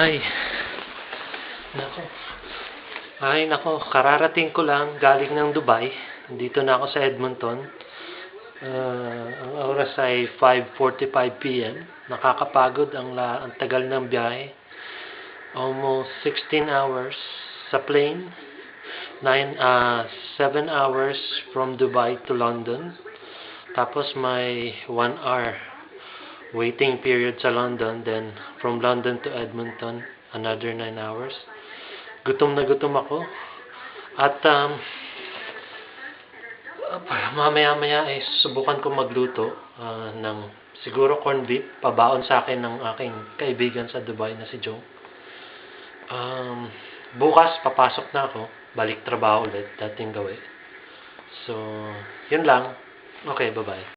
Ay. Nako. Ay, nako. Kararating ko lang galing ng Dubai. Dito na ako sa Edmonton. Ah, ang oras ay 5.45 p.m. Nakakapagod ang, la, ang tagal ng biyahe. Almost 16 hours sa plane. 9, ah 7 hours from Dubai to London. Tapos may 1 hour waiting period sa London. Then from London to Edmonton, another 9 hours. Gutom na gutom ako. At um, mamaya-maya ay subukan ko magluto ah, ng siguro corned beef. Pabaon sa akin ng aking kaibigan sa Dubai na si Joe. Um, bukas, papasok na ako. Balik trabaho ulit, dating gawin. So, yun lang. Okay, bye-bye.